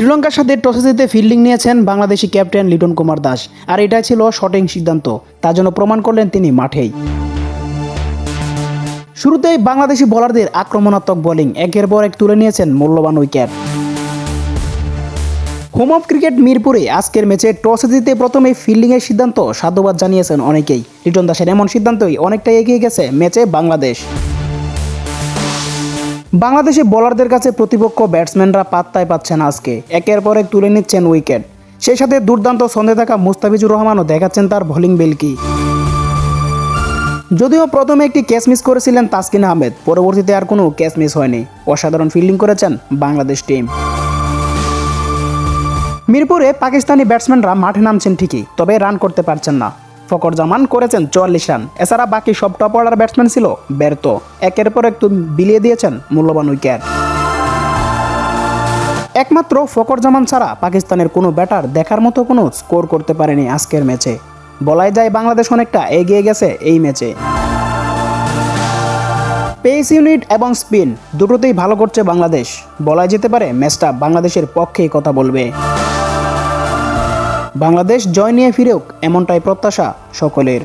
শ্রীলঙ্কার সাথে টসে জিতে ফিল্ডিং নিয়েছেন বাংলাদেশি ক্যাপ্টেন লিটন কুমার দাস। আর এটাই ছিল শটিং সিদ্ধান্ত। তার জন্য প্রমাণ করলেন তিনি মাঠেই। শুরুতেই বাংলাদেশি বোলারদের আক্রমণাত্মক বোলিং একের পর এক তুলে নিয়েছেন মূল্যবান উইকেট হোম অফ ক্রিকেট মিরপুরে আজকের ম্যাচে টসে জিতে প্রথমে ফিল্ডিংয়ের সিদ্ধান্ত সাধুবাদ জানিয়েছেন অনেকেই। লিটন দাসের এমন সিদ্ধান্তই অনেকটাই এগিয়ে গেছে ম্যাচে বাংলাদেশ। বাংলাদেশি বোলারদের কাছে প্রতিপক্ষ ব্যাটসম্যানরা পাত্তায় পাচ্ছে না আজকে। একের পর এক তুলে নিচ্ছেন উইকেট। সেই সাথে দুর্দান্ত ছন্দে থাকা মুস্তাফিজুর রহমানও দেখাচ্ছেন তার বোলিং বেলকি। যদিও প্রথমে একটি ক্যাচ মিস করেছিলেন তাসকিন আহমেদ, পরবর্তীতে আর কোনো ক্যাচ মিস হয়নি। অসাধারণ ফিল্ডিং করেছেন বাংলাদেশ টিম। মিরপুরে পাকিস্তানি ব্যাটসম্যানরা মাঠে নামছেন ঠিকই, তবে রান করতে পারছেন না। ফকর জামান করেছেন চুয়াল্লিশ রান। এছাড়া বাকি সব টপ অর্ডার ব্যাটসম্যান ছিল ব্যর্থ। একের পর এক বিলিয়ে দিয়েছেন মূল্যবান উইকেট একমাত্র ফকর জামান ছাড়া পাকিস্তানের কোনো ব্যাটার দেখার মতো কোনো স্কোর করতে পারেনি আজকের ম্যাচে বলাই যায় বাংলাদেশ অনেকটা এগিয়ে গেছে এই ম্যাচে পেস ইউনিট এবং স্পিন দুটোতেই ভালো করছে বাংলাদেশ। বলাই যেতে পারে ম্যাচটা বাংলাদেশের পক্ষেই কথা বলবে। বাংলাদেশ জয় নিয়ে ফিরেও এমনটাই প্রত্যাশা সকলের।